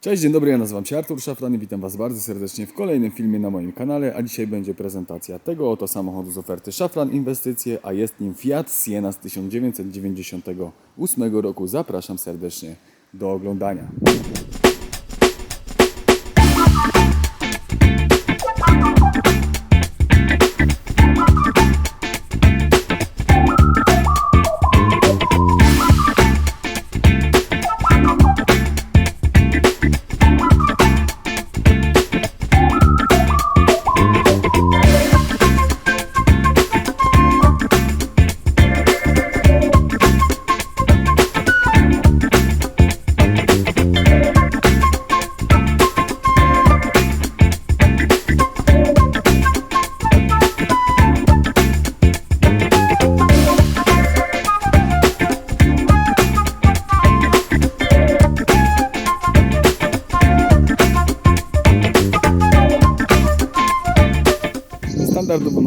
Cześć, dzień dobry, ja nazywam się Artur Szafran i witam Was bardzo serdecznie w kolejnym filmie na moim kanale, a dzisiaj będzie prezentacja tego oto samochodu z oferty Szafran Inwestycje, a jest nim Fiat Siena z 1998 roku. Zapraszam serdecznie do oglądania.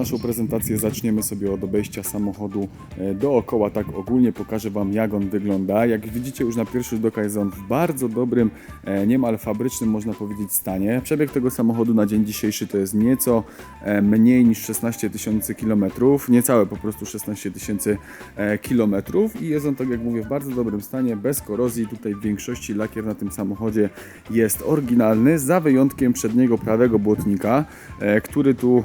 Naszą prezentację zaczniemy sobie od obejścia samochodu e, dookoła, tak ogólnie pokażę Wam jak on wygląda. Jak widzicie już na pierwszy rzut oka jest on w bardzo dobrym, e, niemal fabrycznym można powiedzieć stanie. Przebieg tego samochodu na dzień dzisiejszy to jest nieco e, mniej niż 16 tysięcy kilometrów, niecałe po prostu 16 tysięcy kilometrów i jest on tak jak mówię w bardzo dobrym stanie, bez korozji. Tutaj w większości lakier na tym samochodzie jest oryginalny, za wyjątkiem przedniego prawego błotnika, który tu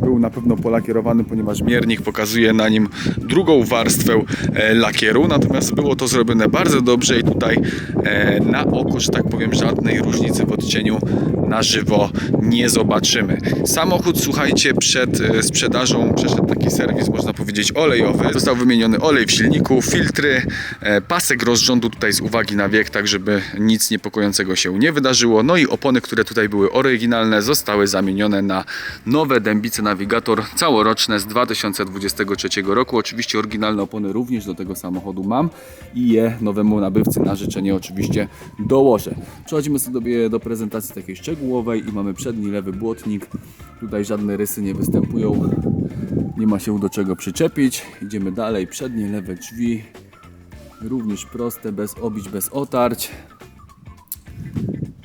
był na pewno polakierowany, ponieważ miernik pokazuje na nim drugą warstwę e, lakieru, natomiast było to zrobione bardzo dobrze i tutaj e, na oko, że tak powiem, żadnej różnicy w odcieniu na żywo nie zobaczymy. Samochód, słuchajcie, przed e, sprzedażą przeszedł taki serwis, można powiedzieć, olejowy. Został wymieniony olej w silniku, filtry, e, pasek rozrządu tutaj z uwagi na wiek, tak żeby nic niepokojącego się nie wydarzyło. No i opony, które tutaj były oryginalne, zostały zamienione na nowe dębice Navigator całoroczne z 2023 roku. Oczywiście oryginalne opony również do tego samochodu mam i je nowemu nabywcy na życzenie oczywiście dołożę. Przechodzimy sobie do prezentacji takiej szczegółowej i mamy przedni lewy błotnik. Tutaj żadne rysy nie występują. Nie ma się do czego przyczepić. Idziemy dalej. Przednie lewe drzwi. Również proste, bez obić, bez otarć.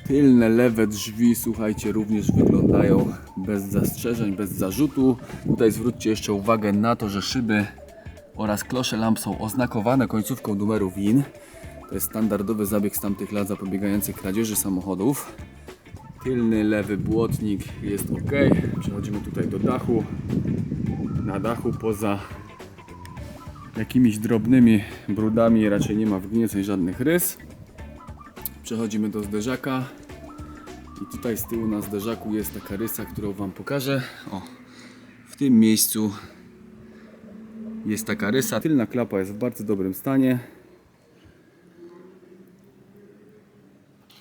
Tylne lewe drzwi, słuchajcie, również wyglądają bez zastrzeżeń, bez zarzutu. Tutaj zwróćcie jeszcze uwagę na to, że szyby oraz klosze lamp są oznakowane końcówką numeru WIN. To jest standardowy zabieg z tamtych lat zapobiegający kradzieży samochodów. Tylny lewy błotnik jest ok. Przechodzimy tutaj do dachu. Na dachu poza jakimiś drobnymi brudami raczej nie ma wgnieceń żadnych rys. Przechodzimy do zderzaka. I tutaj z tyłu na zderzaku jest taka rysa, którą Wam pokażę. O, w tym miejscu jest taka rysa. Tylna klapa jest w bardzo dobrym stanie.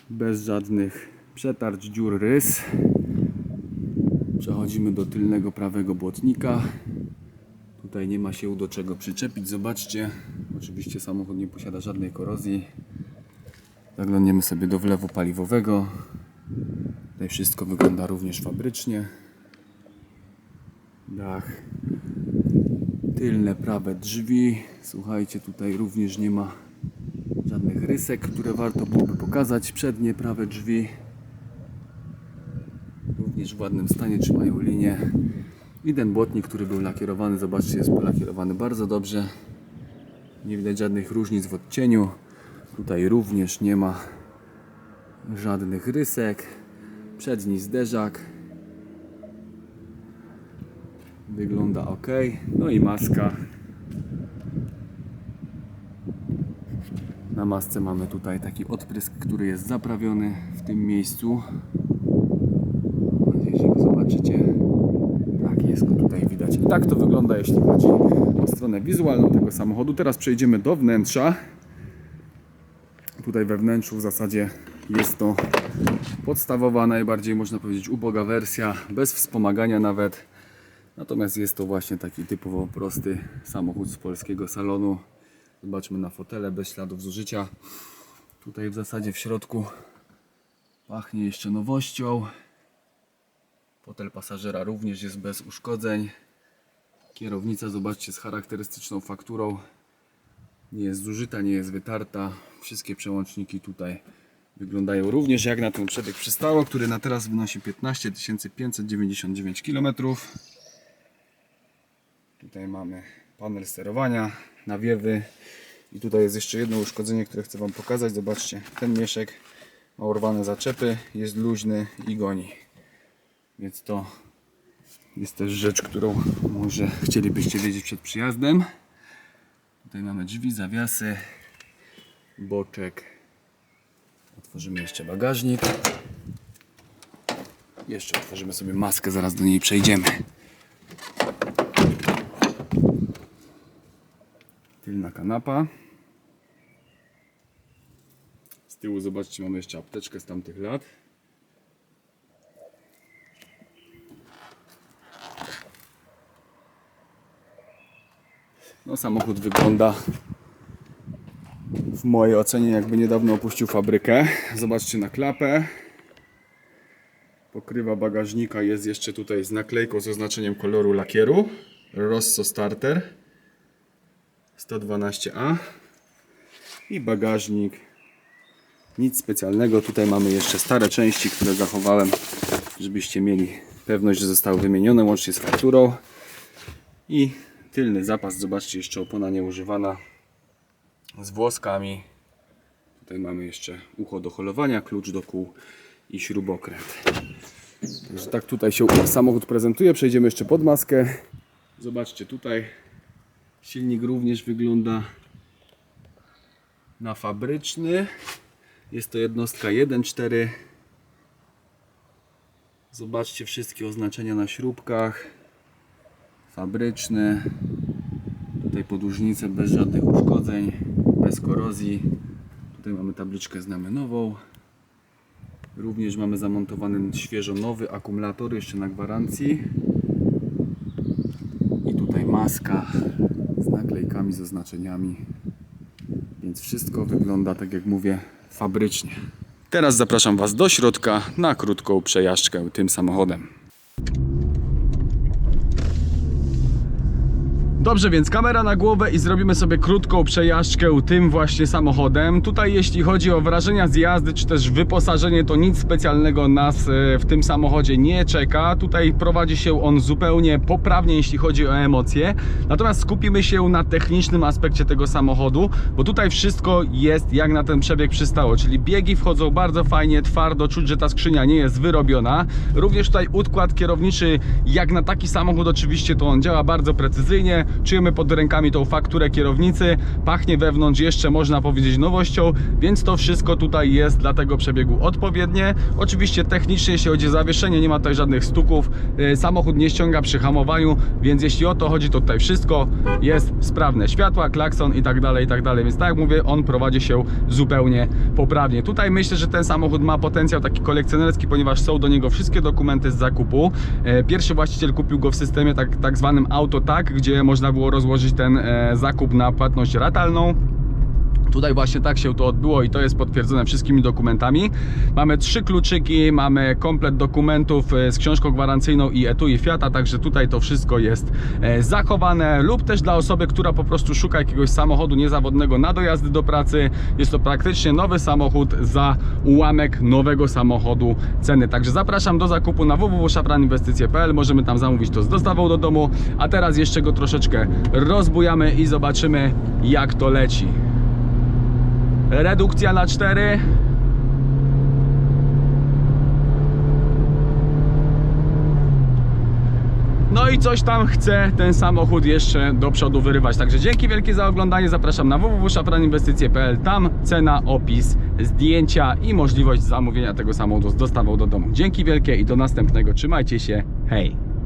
Bez żadnych przetarć, dziur, rys. Przechodzimy do tylnego prawego błotnika. Tutaj nie ma się do czego przyczepić. Zobaczcie. Oczywiście samochód nie posiada żadnej korozji. Zaglądniemy sobie do wlewu paliwowego. Tutaj wszystko wygląda również fabrycznie. Dach. Tylne prawe drzwi. Słuchajcie, tutaj również nie ma żadnych rysek, które warto byłoby pokazać. Przednie prawe drzwi. W ładnym stanie trzymają linię. I ten błotnik, który był lakierowany, zobaczcie, jest polakierowany bardzo dobrze. Nie widać żadnych różnic w odcieniu. Tutaj również nie ma żadnych rysek. Przedni zderzak. Wygląda ok. No i maska. Na masce mamy tutaj taki odprysk, który jest zaprawiony w tym miejscu. Mam nadzieję, że go zobaczycie. Tak, jest go tutaj widać. I tak to wygląda, jeśli chodzi o stronę wizualną tego samochodu. Teraz przejdziemy do wnętrza. Tutaj we wnętrzu w zasadzie jest to podstawowa, najbardziej można powiedzieć uboga wersja, bez wspomagania nawet. Natomiast jest to właśnie taki typowo prosty samochód z polskiego salonu. Zobaczmy na fotele bez śladów zużycia. Tutaj w zasadzie w środku pachnie jeszcze nowością. Fotel pasażera również jest bez uszkodzeń. Kierownica, zobaczcie, z charakterystyczną fakturą. Nie jest zużyta, nie jest wytarta. Wszystkie przełączniki tutaj wyglądają również jak na ten przebieg przystało, który na teraz wynosi 15 599 km. Tutaj mamy panel sterowania, nawiewy i tutaj jest jeszcze jedno uszkodzenie, które chcę Wam pokazać. Zobaczcie, ten mieszek ma urwane zaczepy, jest luźny i goni. Więc to jest też rzecz, którą może chcielibyście wiedzieć przed przyjazdem. Tutaj mamy drzwi, zawiasy, boczek. Otworzymy jeszcze bagażnik. Jeszcze otworzymy sobie maskę, zaraz do niej przejdziemy. Tylna kanapa. Z tyłu zobaczcie, mamy jeszcze apteczkę z tamtych lat. No samochód wygląda w mojej ocenie jakby niedawno opuścił fabrykę. Zobaczcie na klapę. Pokrywa bagażnika jest jeszcze tutaj z naklejką z oznaczeniem koloru lakieru. Rosso Starter 112A i bagażnik. Nic specjalnego. Tutaj mamy jeszcze stare części, które zachowałem, żebyście mieli pewność, że zostały wymienione łącznie z fakturą. I tylny zapas, zobaczcie, jeszcze opona nieużywana z włoskami. Tutaj mamy jeszcze ucho do holowania, klucz do kół i śrubokręt. Także tak tutaj się samochód prezentuje. Przejdziemy jeszcze pod maskę. Zobaczcie tutaj. Silnik również wygląda na fabryczny. Jest to jednostka 1.4. Zobaczcie wszystkie oznaczenia na śrubkach. Fabryczny. Tutaj podłużnice bez żadnych uszkodzeń, bez korozji. Tutaj mamy tabliczkę znamionową. Również mamy zamontowany świeżo nowy akumulator jeszcze na gwarancji. I tutaj maska z naklejkami, z oznaczeniami. Więc wszystko wygląda tak jak mówię fabrycznie. Teraz zapraszam Was do środka na krótką przejażdżkę tym samochodem. Dobrze, więc kamera na głowę i zrobimy sobie krótką przejażdżkę tym właśnie samochodem. Tutaj jeśli chodzi o wrażenia z jazdy, czy też wyposażenie, to nic specjalnego nas e, w tym samochodzie nie czeka. Tutaj prowadzi się on zupełnie poprawnie, jeśli chodzi o emocje. Natomiast skupimy się na technicznym aspekcie tego samochodu, bo tutaj wszystko jest jak na ten przebieg przystało, czyli biegi wchodzą bardzo fajnie, twardo, czuć, że ta skrzynia nie jest wyrobiona. Również tutaj układ kierowniczy, jak na taki samochód oczywiście, to on działa bardzo precyzyjnie. Czujemy pod rękami tą fakturę kierownicy, pachnie wewnątrz jeszcze można powiedzieć nowością, więc to wszystko tutaj jest dla tego przebiegu odpowiednie. Oczywiście technicznie, jeśli chodzi o zawieszenie, nie ma tutaj żadnych stuków, Yy, samochód nie ściąga przy hamowaniu, więc jeśli o to chodzi, to tutaj wszystko jest sprawne. Światła, klakson i tak dalej, i tak dalej, więc tak jak mówię, on prowadzi się zupełnie poprawnie. Tutaj myślę, że ten samochód ma potencjał taki kolekcjonerski, ponieważ są do niego wszystkie dokumenty z zakupu. E, Pierwszy właściciel kupił go w systemie tak, tak zwanym AutoTag, gdzie można było rozłożyć ten e, zakup na płatność ratalną. Tutaj właśnie tak się to odbyło i to jest potwierdzone wszystkimi dokumentami. Mamy trzy kluczyki, mamy komplet dokumentów e, z książką gwarancyjną i etui Fiata, także tutaj to wszystko jest e, zachowane lub też dla osoby, która po prostu szuka jakiegoś samochodu niezawodnego na dojazdy do pracy. Jest to praktycznie nowy samochód za ułamek nowego samochodu ceny. Także zapraszam do zakupu na www.szafraninwestycje.pl. Możemy tam zamówić to z dostawą do domu, a teraz jeszcze go troszeczkę rozbujamy i zobaczymy jak to leci. Redukcja na 4. No i coś tam chce ten samochód jeszcze do przodu wyrywać. Także dzięki wielkie za oglądanie. Zapraszam na www.szafraninwestycje.pl. Tam cena, opis, zdjęcia i możliwość zamówienia tego samochodu z dostawą do domu. Dzięki wielkie i do następnego. Trzymajcie się. Hej!